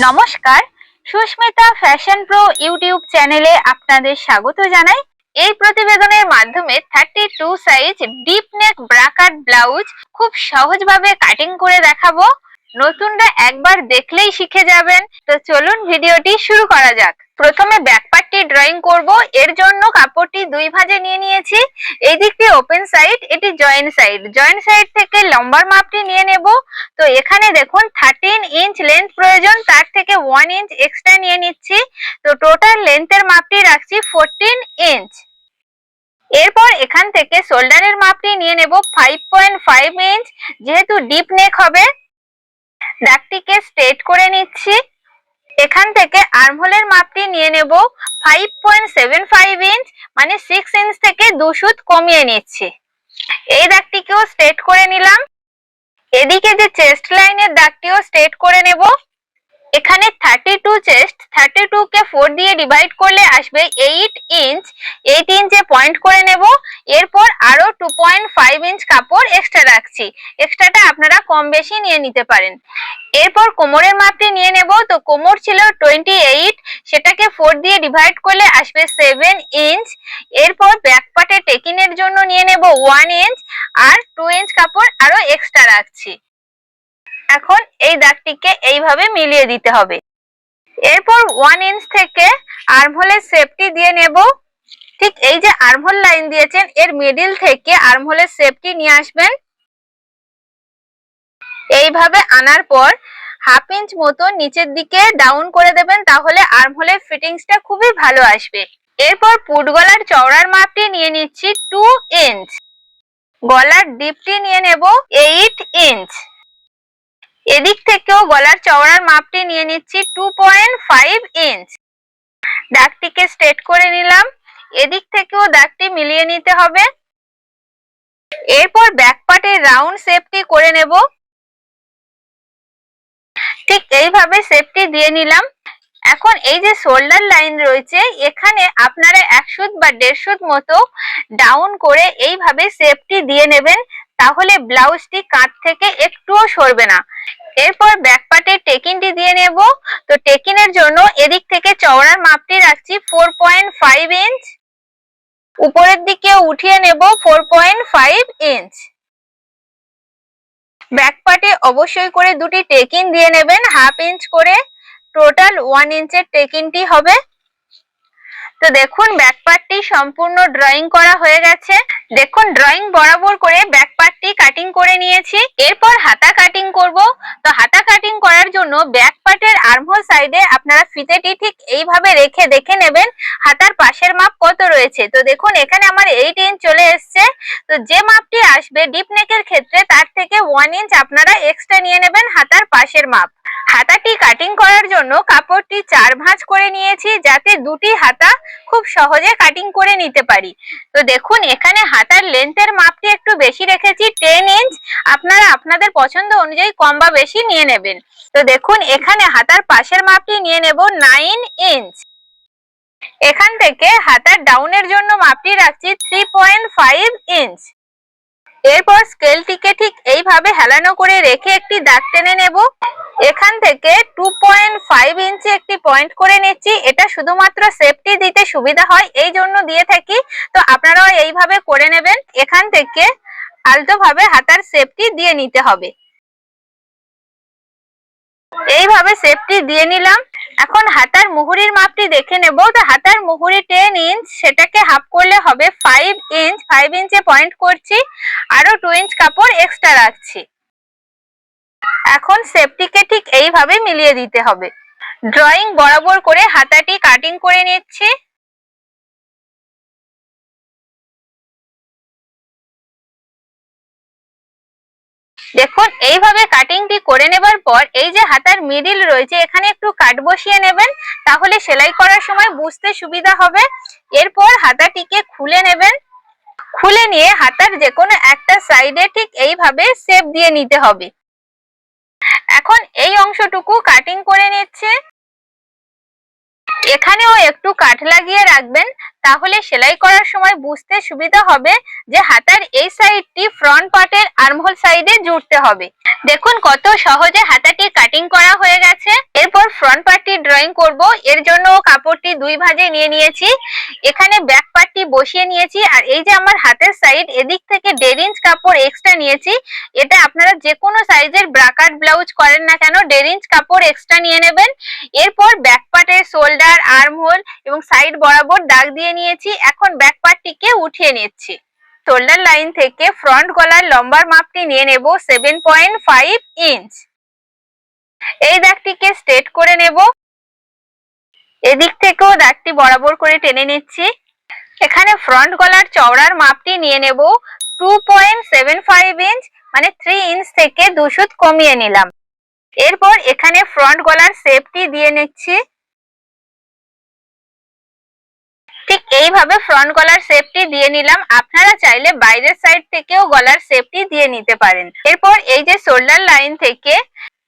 নমস্কার, Susmita fashion pro YouTube চ্যানেলে আপনাদের স্বাগত জানাই। এই প্রতিবেদনের মাধ্যমে thirty two size deep neck bra cut blouse খুব সহজভাবে কাটিং করে দেখাবো। নতুনরা একবার দেখলেই শিখে যাবেন। তো চলুন ভিডিওটি শুরু করা যাক। প্রথমে ব্যাকপার্টটি ড্রয়িং করব। এর জন্য কাপড়টি দুই ভাঁজে নিয়ে নিয়েছি। এই দিকটি ওপেন সাইড এটি জয়েন্ট সাইড জয়েন্ট সাইড থেকে লম্বার মাপটি নিয়ে নেব। তো এখানে দেখুন থার্টিন ইঞ্চ লেন্থ প্রয়োজন। তার থেকে ওয়ান ইঞ্চ এক্সট্রা নিয়ে নিচ্ছি। তো টোটাল লেন্থের মাপটি রাখছি ফোরটিন ইঞ্চ এরপর এখান থেকে শোল্ডারের মাপটি নিয়ে নেব ফাইভ পয়েন্ট ফাইভ ইঞ্চ যেহেতু ডিপ নেক হবে, দাগটিকে স্ট্রেট করে নিচ্ছি। এখান থেকে আর্মহোলের মাপটি নিয়ে নেব five point seven five inch মানে সিক্স ইঞ্চ থেকে দু সুত কমিয়ে নিচ্ছি। এই দাগটিকেও স্ট্রেট করে নিলাম। এদিকে যে চেস্ট লাইনের দাগটিও স্ট্রেট করে নেব। এখানে thirty two chest thirty two কে ফোর দিয়ে ডিভাইড করলে আসবে এইট ইঞ্চ এইট ইঞ্চে পয়েন্ট করে নেব, এরপর আরও টু পয়েন্ট ফাইভ ইঞ্চ কাপড় এক্সট্রা রাখছি। এক্সট্রাটা আপনারা কম বেশি নিয়ে নিতে পারেন। এরপর কোমরের মাপটি নিয়ে নেব, তো কোমর ছিল টোয়েন্টি এইট সেটাকে ফোর দিয়ে ডিভাইড করলে আসবে সেভেন ইঞ্চ এরপর ব্যাক পার্টে টেকিনের জন্য নিয়ে নেব ওয়ান ইঞ্চ আর টু ইঞ্চ কাপড় আরও এক্সট্রা রাখছি। এখন এই দাগটিকে এইভাবে মিলিয়ে দিতে হবে। এরপর ওয়ান ইঞ্চ থেকে আর্মহোলের সেফটি দিয়ে নেব। ঠিক এই যে আর্মহোল লাইন দিয়েছেন, এর মিডিল থেকে আর্মহোলের সেফটি নিয়ে আসবেন। এইভাবে আনার পর হাফ ইঞ্চ মতো নিচের দিকে ডাউন করে দেবেন, তাহলে আর্মহোলের ফিটিংসটা খুবই ভালো আসবে। এরপর পুট গলার চওড়ার মাপটি নিয়ে নিচ্ছি টু ইঞ্চ গলার ডিপটি নিয়ে নেব এইট ইঞ্চ এদিক থেকেও গলার চওড়ার মাপটি নিয়ে নিচ্ছি টু পয়েন্ট ফাইভ ইঞ্চ দাগটিকে স্ট্রেট করে নিলাম। এদিক থেকেও দাগটি মিলিয়ে নিতে হবে। এরপর ব্যাক পার্টের রাউন্ড শেপটি করে নেব। ঠিক এইভাবে শেপটি দিয়ে নিলাম। এখন এই যে শোল্ডার লাইন রয়েছে, এখানে আপনারা একশো বা দেড়শো মতো ডাউন করে এইভাবে শেপটি দিয়ে নেবেন। তাহলে ব্লাউজটি কাঁধ থেকে একটুও সরবে না। এরপর ব্যাক পার্টের টেকিনটি দিয়ে নেব। তো টেকিনের জন্য এদিক থেকে চওড়ার মাপটি রাখছি ফোর পয়েন্ট ফাইভ ইঞ্চ উপরের দিকে উঠিয়ে নেব four point five inch back পার্টে অবশ্যই করে দুটি টেকিন দিয়ে নেবেন হাফ ইঞ্চ করে। টোটাল ওয়ান ইঞ্চের টেকিনটি হবে। তো দেখুন ব্যাক পার্টটি সম্পূর্ণ ড্রয়িং করা হয়ে গেছে। দেখুন ড্রয়িং বরাবর করে ব্যাক পার্টটি কাটিং করে নিয়েছি। এরপর হাতা কাটিং করব। তো হাতা কাটিং করার জন্য ব্যাক পার্টের আর্মহোল সাইডে আপনারা ফিতেটি ঠিক এইভাবে রেখে দেখে নেবেন হাতার পাশের মাপ কত রয়েছে। তো দেখুন, এখানে আমার এইট ইঞ্চ চলে এসছে। তো যে মাপটি আসবে ডিপ নেকের ক্ষেত্রে, তার থেকে ওয়ান ইঞ্চ আপনারা এক্সট্রা নিয়ে নেবেন হাতার পাশের মাপ। হাতাটি কাটিং করার জন্য কাপড়টি চার ভাঁজ করে নিয়েছি যাতে দুটি হাতা খুব সহজে কাটিং করে নিতে পারি। তো দেখুন, এখানে হাতার লেন্থের মাপটি একটু বেশি রেখেছি টেন ইঞ্চ আপনারা আপনাদের পছন্দ অনুযায়ী কম বা বেশি নিয়ে নেবেন। তো দেখুন, এখানে হাতার পাশের মাপটি নিয়ে নেব নাইন ইঞ্চ এখান থেকে হাতার ডাউনের জন্য মাপটি রাখছি থ্রি পয়েন্ট ফাইভ ইঞ্চ এরপর স্কেলটিকে ঠিক এইভাবে হেলানো করে রেখে একটি দাগ টেনে নেব। এখান থেকে টু পয়েন্ট ফাইভ ইঞ্চি একটি পয়েন্ট করে নিচ্ছি। এটা শুধুমাত্র সেফটি দিতে সুবিধা হয়, এই জন্য দিয়ে থাকি। তো আপনারাও এইভাবে করে নেবেন। এখান থেকে আলতোভাবে হাতার সেফটি দিয়ে নিতে হবে। এইভাবে সেফটি দিয়ে নিলাম। এখন হাতার মুহুরির মাপটি দেখে নেব। তো হাতার মুহুরি টেন ইঞ্চ সেটাকে হাফ করলে হবে ফাইভ ইঞ্চ ফাইভ ইঞ্চে পয়েন্ট করছি। আরও টু ইঞ্চ কাপড় এক্সট্রা রাখছি। এখন সেফটিকে ঠিক এইভাবে মিলিয়ে দিতে হবে। ড্রয়িং বরাবর করে হাতাটি কাটিং করে নিচ্ছি। দেখুন, এইভাবে কাটিংটি করে নেবার পর এই যে হাতার মিডিল রয়েছে, এখানে একটু কাট বসিয়ে নেবেন, তাহলে সেলাই করার সময় বুঝতে সুবিধা হবে। এরপর হাতাটিকে খুলে নেবেন। খুলে নিয়ে হাতার যে কোনো একটা সাইডে ঠিক এইভাবে শেপ দিয়ে নিতে হবে। এখন এই অংশটুকু কাটিং করে নিচ্ছে। এখানেও একটু কাঠ লাগিয়ে রাখবেন তাহলে সেলাই করার সময় বুঝতে সুবিধা হবে যে হাতার এই সাইডটি ফ্রন্ট পার্টের আর্মহোল সাইডে জুড়তে হবে। দেখুন কত সহজে হাতাটি কাটিং করা হয়ে গেছে। এরপর ফ্রন্ট পার্টটি ড্রয়িং করব। এর জন্য কাপড়টি দুই ভাজে নিয়ে নিয়েছি। এখানে ব্যাক পার্টটি বসিয়ে নিয়েছি আর এই যে আমার হাতের সাইড এদিক থেকে দেড় ইঞ্চ কাপড় এক্সট্রা নিয়েছি। এটা আপনারা যে কোনো সাইজের ব্রাকাট ব্লাউজ করেন না কেন, দেড় ইঞ্চ কাপড় এক্সট্রা নিয়ে নেবেন। এরপর ব্যাক পার্টের শোল্ডার আর্মহোল এবং সাইড বরাবর দাগ দিয়ে নিয়েছি, এখন ব্যাক পার্টটিকে উঠিয়ে নিচ্ছি। শোল্ডার লাইন থেকে ফ্রন্ট গলার লম্বার মাপটি নিয়ে নেব সেভেন পয়েন্ট ফাইভ ইঞ্চ। এই দাগটিকে স্ট্রেট করে নেব। এদিক থেকেও দাগটি বরাবর করে টেনে নিচ্ছি। এখানে ফ্রন্ট গলার চওড়ার মাপটি নিয়ে নেব। Two point seven five inch মানে থ্রি ইঞ্চ থেকে দুশুত কমিয়ে নিলাম। এরপর এখানে ফ্রন্ট গলার শেপটি দিয়ে নিচ্ছি। ঠিক এইভাবে ফ্রন্ট গলার শেপটি দিয়ে নিলাম। আপনারা চাইলে বাইরের সাইড থেকেও গলার শেপটি দিয়ে নিতে পারেন। এরপর এই যে শোল্ডার লাইন থেকে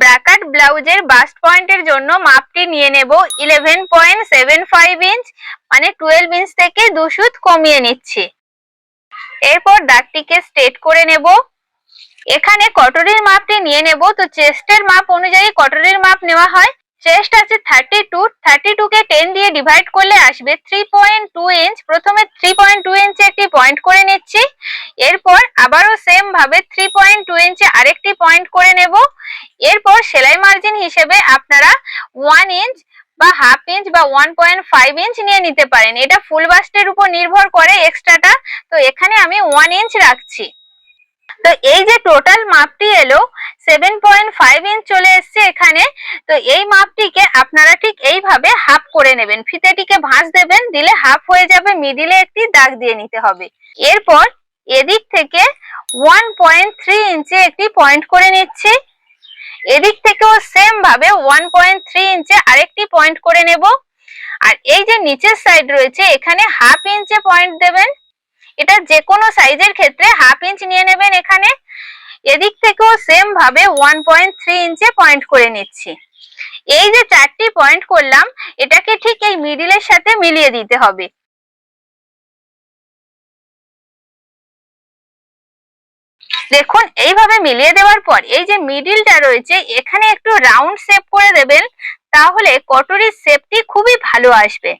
ব্রাকাট ব্লাউজের বাস্ট পয়েন্টের জন্য মাপটি নিয়ে নেব। Eleven point seven five inch মানে টুয়েলভ ইঞ্চ থেকে দুশুত কমিয়ে নিচ্ছি। এরপর দাগটিকে স্ট্রেট করে নেব। এখানে কটরির মাপটি নিয়ে নেব। তো চেস্টের মাপ অনুযায়ী কটরির মাপ নেওয়া হয়। চেস্ট আছে থার্টি টু থার্টি টু কে টেন দিয়ে ডিভাইড করলে আসবে থ্রি পয়েন্ট টু ইঞ্চ প্রথমে থ্রি পয়েন্ট টু ইঞ্চে একটি পয়েন্ট করে নিচ্ছি। এরপর আবারও সেম ভাবে থ্রি পয়েন্ট টু ইঞ্চে আরেকটি পয়েন্ট করে নেব। এরপর সেলাই মার্জিন হিসেবে আপনারা ওয়ান ইঞ্চ বা হাফ ইঞ্চ বা ওয়ান পয়েন্ট ফাইভ ইঞ্চ নিয়ে নিতে পারেন। এটা ফুল বাস্টের উপর নির্ভর করে এক্সট্রাটা তো এখানে আমি ওয়ান ইঞ্চ রাখছি। তো এই যে টোটাল মাপটি এলো সেভেন পয়েন্ট ফাইভ ইঞ্চ চলে এসছে এখানে, তো এই মাপটিকে আপনারা ঠিক এইভাবে হাফ করে নেবেন। ফিতেটিকে ভাঁজ দেবেন, দিলে হাফ হয়ে যাবে মিডিলে একটি দাগ দিয়ে নিতে হবে। এরপর এদিক থেকে ওয়ান পয়েন্ট থ্রি ইঞ্চে একটি পয়েন্ট করে নিচ্ছি। এদিক থেকেও সেম ভাবে ওয়ান পয়েন্ট থ্রি ইঞ্চে আরেকটি পয়েন্ট করে নেব। আর এই যে নিচের সাইড রয়েছে, এখানে হাফ ইঞ্চে পয়েন্ট দেবেন। এটা যে কোনো সাইজের ক্ষেত্রে হাফ ইঞ্চ নিয়ে নেবেন এখানে। এদিক থেকেও সেম ভাবে ওয়ান পয়েন্ট থ্রি ইঞ্চে পয়েন্ট করে নিচ্ছি। এই যে চারটি পয়েন্ট করলাম, এটাকে ঠিক এই মিডিলের সাথে মিলিয়ে দিতে হবে। দেখুন, এইভাবে মিলিয়ে দেওয়ার পর এই যে মিডিলটা রয়েছে, এখানে একটু রাউন্ড শেপ করে দেবেন, তাহলে কটরির শেপটি খুবই ভালো আসবে।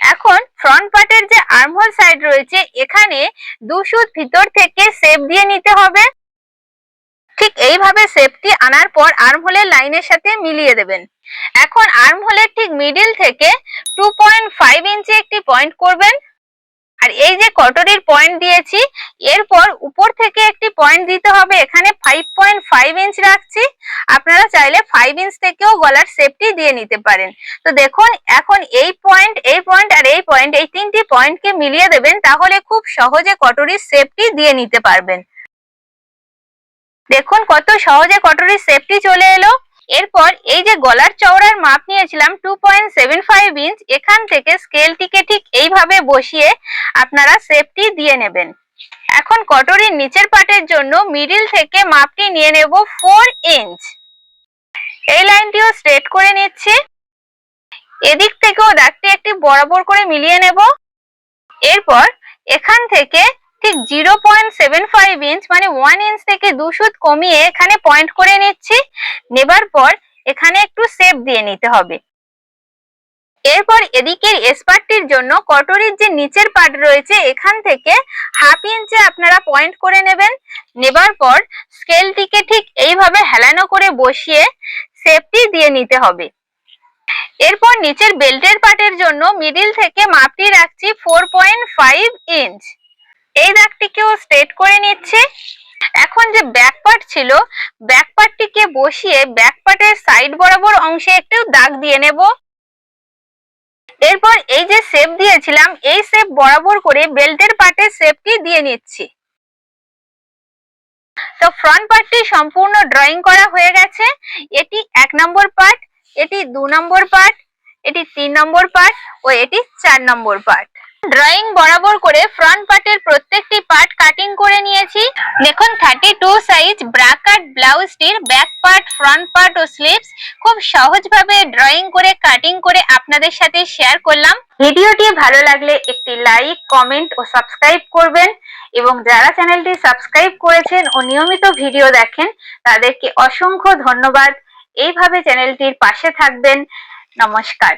এখন ফ্রন্ট পার্টের যে আর্মহোল সাইড রয়েছে, এখানে দু সুত ভিতর থেকে সেপ দিয়ে নিতে হবে। ঠিক এইভাবে সেপটি আনার পর আর্মহোলের লাইনের সাথে মিলিয়ে দেবেন। এখন আর্মহোলের ঠিক মিডিল থেকে টু পয়েন্ট ফাইভ ইঞ্চি একটি পয়েন্ট করবেন। আর এই যে কটরির পয়েন্ট দিয়েছি, এরপর উপর থেকে একটি পয়েন্ট দিতে হবে, এখানে ফাইভ পয়েন্ট ফাইভ ইঞ্চ রাখছি। আপনারা চাইলে ফাইভ ইঞ্চ থেকেও গলার শেপটি দিয়ে নিতে পারেন। তো দেখুন, এখন এই পয়েন্ট এই পয়েন্ট আর এই পয়েন্ট এই তিনটি পয়েন্টকে মিলিয়ে দেবেন, তাহলে খুব সহজে কটরির শেপটি দিয়ে নিতে পারবেন। দেখুন কত সহজে কটরির শেপটি চলে এলো। এরপর এই যে গলার চওড়ার মাপ নিয়েছিলাম two point seven five inch এখান থেকে স্কেলটিকে ঠিক এইভাবে বসিয়ে আপনারা শেপটি দিয়ে নেবেন। এখন কটরির নিচের পাটের জন্য মিডিল থেকে মাপটি নিয়ে নেব ফোর ইঞ্চ এই লাইনটিও স্ট্রেট করে নিচ্ছি। এদিক থেকেও দাগটি একটি বরাবর করে মিলিয়ে নেব। এরপর এখান থেকে ঠিক zero point seven five inch মানে ওয়ান ইঞ্চ থেকে দু কমিয়ে এখানে পয়েন্ট করে নিচ্ছি। নেবার পর এখানে একটু শেপ দিয়ে নিতে হবে। এরপর এদিকের এসপার্টটির জন্য কটরির যে নিচের পার্ট রয়েছে, এখান থেকে হাফ ইঞ্চে আপনারা পয়েন্ট করে নেবেন। নেবার পর স্কেলটিকে ঠিক এইভাবে হেলানো করে বসিয়ে শেপটি দিয়ে নিতে হবে। এরপর নিচের বেল্টের পার্টের জন্য মিডিল থেকে মাপটি রাখছি ফোর পয়েন্ট ফাইভ ইঞ্চ এই দাগটিকেও স্ট্রেট করে নিচ্ছে। এখন যে ব্যাক পার্ট ছিল ব্যাক পার্টটিকে বসিয়ে ব্যাক পার্টের সাইড বরাবর অংশে একটু দাগ দিয়ে নেব। এরপর এই যে শেপ দিয়েছিলাম, এই শেপ বরাবর করে বেল্টের পার্টের শেপটি দিয়ে নিচ্ছি। তো ফ্রন্ট পার্টটি সম্পূর্ণ ড্রয়িং করা হয়ে গেছে। এটি এক নম্বর পার্ট এটি দু নম্বর পার্ট এটি তিন নম্বর পার্ট ও এটি চার নম্বর পার্ট ড্রয়িং বরাবর করে ফ্রন্ট পার্টের প্রত্যেকটি পার্ট কাটিং করে নিয়েছি। দেখুন thirty two size bra cut ব্লাউজটির back part front part ও স্লিভস খুব সহজভাবে ড্রয়িং করে কাটিং করে আপনাদের সাথে শেয়ার করলাম। ভিডিওটি ভালো লাগলে একটি লাইক কমেন্ট ও সাবস্ক্রাইব করবেন এবং যারা চ্যানেলটি সাবস্ক্রাইব করেছেন ও নিয়মিত ভিডিও দেখেন, তাদেরকে অসংখ্য ধন্যবাদ। এইভাবে চ্যানেলটির পাশে থাকবেন। নমস্কার।